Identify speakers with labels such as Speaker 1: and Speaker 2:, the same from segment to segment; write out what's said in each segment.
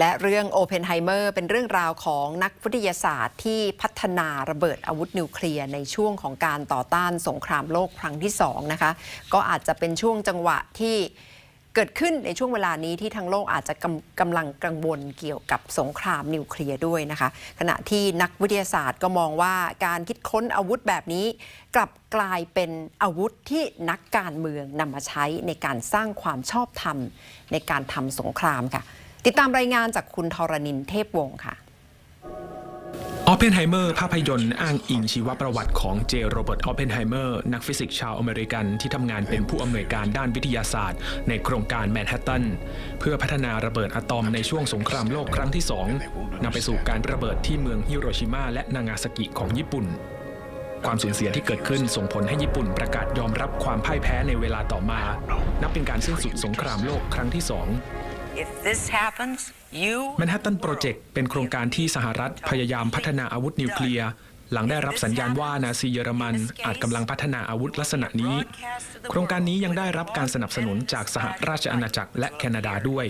Speaker 1: และเรื่องโอเพนไฮเมอร์เป็นเรื่องราวของนักวิทยาศาสตร์ที่พัฒนาระเบิดอาวุธนิวเคลียร์ในช่วงของการต่อต้านสงครามโลกครั้งที่สองนะคะก็อาจจะเป็นช่วงจังหวะที่เกิดขึ้นในช่วงเวลานี้ที่ทั้งโลกอาจจะกำกำลังกังวลเกี่ยวกับสงครามนิวเคลียร์ด้วยนะคะ ขณะที่นักวิทยาศาสตร์ก็มองว่าการคิดค้นอาวุธแบบนี้ กลับกลายเป็นอาวุธที่นักการเมืองนำมาใช้ในการสร้างความชอบธรรมในการทำสงครามค่ะ ติดตามรายงานจากคุณทรณินเทพวงศ์ค่ะ
Speaker 2: ออปเพนไฮเมอร์ภาพยนตร์อ้างอิงชีวประวัติของเจโรเบิร์ตออปเพนไฮเมอร์นักฟิสิกส์ชาวอเมริกันที่ทำงานเป็นผู้อำนวยการด้านวิทยาศาสตร์ ในโครงการแมนฮัตตันเพื่อพัฒนาระเบิดอะตอมในช่วงสงครามโลกครั้งที่สองนำไปสู่การระเบิดที่เมืองฮิโรชิมาและนางาซากิของญี่ปุ่น ความสูญเสียที่เกิดขึ้นส่งผลให้ญี่ปุ่นประกาศยอมรับความพ่ายแพ้ในเวลาต่อมา นับเป็นการสิ้นสุดสงครามโลกครั้งที่สอง แมนฮัตตันโปรเจกต์เป็นโครงการที่สหรัฐพยายามพัฒนาอาวุธนิวเคลียร์ หลังได้รับสัญญาณว่านาซีเยอรมัน อาจกำลังพัฒนาอาวุธลักษณะนี้ โครงการนี้ยังได้รับการสนับสนุนจากสหราชอาณาจักรและแคนาดาด้วย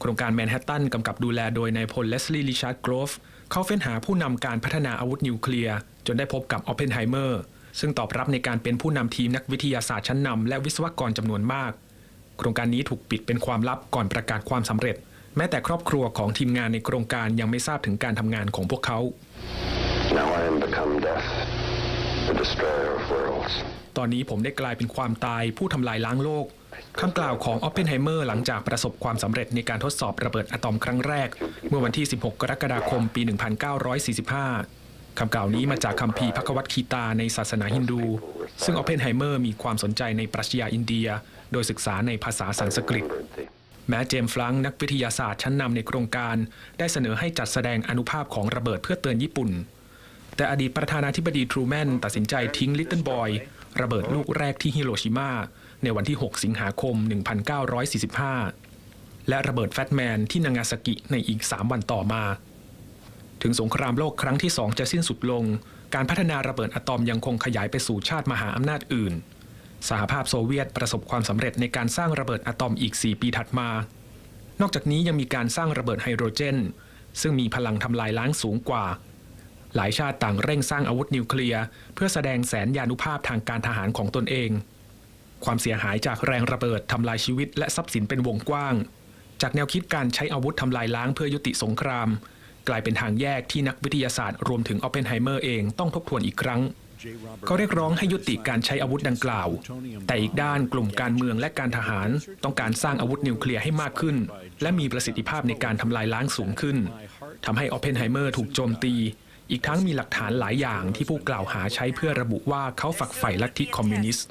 Speaker 2: โครงการแมนฮัตตันกำกับดูแลโดยนายพลเลสลีย์ริชาร์ดโกรฟเขาเฟ้นหาผู้นำการพัฒนาอาวุธนิวเคลียร์จนได้พบกับออปเพนไฮเมอร์ซึ่งตอบรับในการเป็นผู้นำทีมนักวิทยาศาสตร์ชั้นนำและวิศวกรจำนวนมาก โครงการนี้ถูกปิดเป็นความลับก่อนประกาศความสำเร็จ แม้แต่ครอบครัวของทีมงานในโครงการยังไม่ทราบถึงการทำงานของพวกเขา
Speaker 3: Now I am become death, the destroyer of worlds.
Speaker 2: ตอนนี้ผมได้กลายเป็นความตายผู้ทำลายล้างโลกคำกล่าวของออปเพนไฮเมอร์หลังจากประสบความสำเร็จในการทดสอบระเบิดอะตอมครั้งแรก เมื่อวันที่ 16 กรกฎาคม ปี 1945 คำกล่าวนี้มาจากคัมภีพระกวัตคีตาในศาสนาฮินดู ซึ่งออเพนไฮเมอร์มีความสนใจในปรัชญาอินเดีย โดยศึกษาในภาษาสันสกฤต แม้เจมฟลังนักวิทยาศาสตร์ชั้นนำในโครงการ ได้เสนอให้จัดแสดงอนุภาพของระเบิดเพื่อเตือนญี่ปุ่น แต่อดีตประธานาธิบดีทรูแมนตัดสินใจทิ้งลิตเติ้ลบอยระเบิดลูกแรกที่ฮิโรชิมาในวันที่ 6 สิงหาคม 1945 และระเบิดแฟตแมนที่นางาซากิในอีก 3 วันต่อมา ถึงสงครามโลกครั้งที่2จะสิ้นสุดลง การพัฒนาระเบิดอะตอมยังคงขยายไปสู่ชาติมหาอำนาจอื่น สหภาพโซเวียตประสบความสำเร็จในการสร้างระเบิดอะตอมอีก 4 ปีถัดมา นอกจากนี้ยังมีการสร้างระเบิดไฮโดรเจน ซึ่งมีพลังทำลายล้างสูงกว่า หลายชาติต่างเร่งสร้างอาวุธนิวเคลียร์เพื่อแสดงแสนยานุภาพทางการทหารของตนเอง ความเสียหายจากแรงระเบิดทำลายชีวิตและทรัพย์สินเป็นวงกว้าง จากแนวคิดการใช้อาวุธทำลายล้างเพื่อยุติสงคราม กลายเป็นทางแยกที่นักวิทยาศาสตร์รวมถึงออปเพนไฮเมอร์เองต้องทบทวนอีกครั้งเขาเรียกร้องให้ยุติการใช้อาวุธดังกล่าว แต่อีกด้านกลุ่มการเมืองและการทหาร ต้องการสร้างอาวุธนิวเคลียร์ให้มากขึ้น และมีประสิทธิภาพในการทำลายล้างสูงขึ้นทำให้ออปเพนไฮเมอร์ถูกโจมตี อีกทั้งมีหลักฐานหลายอย่างที่ผู้กล่าวหาใช้เพื่อระบุว่าเขาฝักใฝ่ลัทธิคอมมิวนิสต์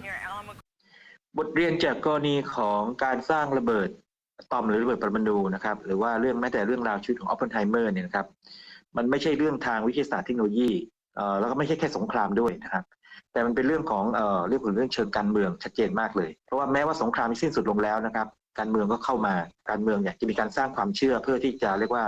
Speaker 4: บทเรียนจากกรณีของการสร้างระเบิด ตอมหรือระเบิดปรมาณูนะครับ หรือว่าเรื่องแม้แต่เรื่องราวชีวิตของออปเพนไฮเมอร์เนี่ยนะครับ มันไม่ใช่เรื่องทางวิทยาศาสตร์เทคโนโลยีเอ่อแล้วก็ไม่ใช่แค่สงครามด้วยนะครับ แต่มันเป็นเรื่องของเอ่อเรื่องของเรื่องเชิงการเมืองชัดเจนมากเลย เพราะว่าแม้ว่าสงครามสิ้นสุดลงแล้วนะครับ การเมืองก็เข้ามา การเมืองอยากจะมีการสร้างความเชื่อเพื่อที่จะเรียกว่า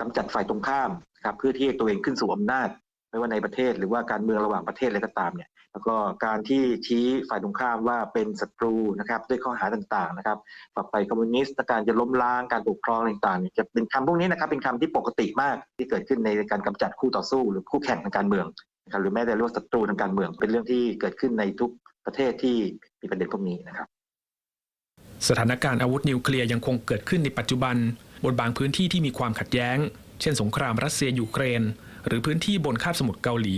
Speaker 4: กำจัดฝ่ายตรงข้ามครับเพื่อที่ตัวเองขึ้นสู่อำนาจ ไม่ว่าในประเทศหรือว่าการเมืองระหว่างประเทศอะไรก็ตามเนี่ยแล้วก็การที่ชี้ฝ่ายตรงข้ามว่าเป็นศัตรูนะครับด้วยข้อหาต่างๆนะครับฝักใฝ่คอมมิวนิสต์การจะล้มล้างการปกครองอะไรต่างๆเนี่ยจะเป็นคำพวกนี้นะครับเป็นคำที่ปกติมากที่เกิดขึ้นในการกำจัดคู่ต่อสู้หรือคู่แข่งทางการเมืองนะครับหรือแม้แต่เรียกว่าศัตรูทางการเมือง เป็นเรื่องที่เกิดขึ้นในทุกประเทศที่มีประเด็นพวกนี้นะครับ
Speaker 2: สถานการณ์อาวุธนิวเคลียร์ยังคงเกิดขึ้นในปัจจุบัน บนบางพื้นที่ที่มีความขัดแย้ง เช่น สงครามรัสเซียยูเครน หรือพื้นที่บนคาบสมุทรเกาหลี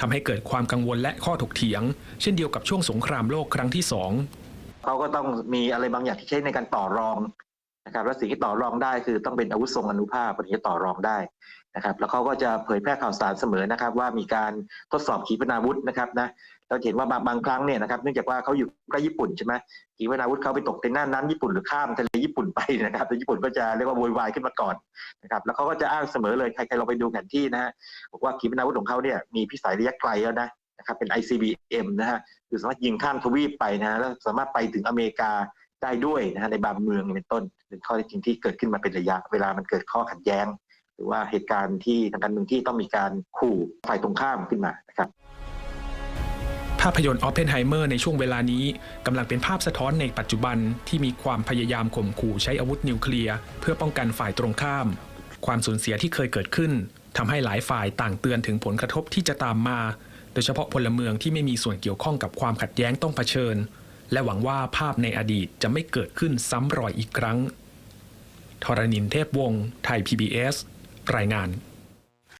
Speaker 2: ทำให้เกิดความกังวลและข้อถกเถียง เช่นเดียวกับช่วงสงครามโลกครั้งที่สอง
Speaker 4: เขาก็ต้องมีอะไรบางอย่างที่ใช้ในการต่อรอง นะครับและสิ่งที่ต่อรองได้คือต้องเป็นอาวุธทรงอนุภาพถึงจะต่อรองได้นะครับ แล้วเขาก็จะเผยแพร่ข่าวสารเสมอนะครับ ว่ามีการทดสอบขีปนาวุธนะครับนะเราเห็นว่าบางบางครั้งเนี่ยนะครับเนื่องจากว่าเขาอยู่ใกล้ญี่ปุ่นใช่ไหมขีปนาวุธเขาไปตกในน่านน้ำญี่ปุ่นหรือข้ามทะเลญี่ปุ่นไปนะครับแล้วญี่ปุ่นก็จะเรียกว่าโวยวายขึ้นมาก่อนนะครับแล้วเขาก็จะอ้างเสมอเลยใครๆเราไปดูแผนที่นะฮะบอกว่าขีปนาวุธของเขาเนี่ยมีพิสัยระยะไกลแล้วนะนะครับเป็น ICBM นะฮะคือสามารถยิงข้ามทวีปไปนะฮะแล้วสามารถไปถึงอเมริกา ได้ด้วยนะฮะในบางเมืองเป็นต้นเป็นข้อเท็จจริงที่เกิดขึ้นมาเป็นระยะ เวลามันเกิดข้อขัดแย้ง หรือว่าเหตุการณ์ที่ทางการเมืองที่ต้องมีการขู่ฝ่ายตรงข้ามขึ้นมานะครับ
Speaker 2: ภาพยนตร์ออ p เพนไฮเมอร์ในช่วงเวลานี้กำลังเป็นภาพสะท้อนในปัจจุบันที่มีความพยายามข่มขู่ใช้อาวุธนิวเคลียร์เพื่อป้องกันฝ่ายตรงข้าม ความสูญเสียที่เคยเกิดขึ้นทำให้หลายฝ่ายต่างเตือนถึงผลกระทบที่จะตามมา โดยเฉพาะพลเมืองที่ไม่มีส่วนเกี่ยวข้องกับความขัดแย้งต้องเผชิญ และหวังว่าภาพในอดีตจะไม่เกิดขึ้นซ้ำรอยอีกครั้ง ทรณินเทพวงศ์ ไทย PBS รายงาน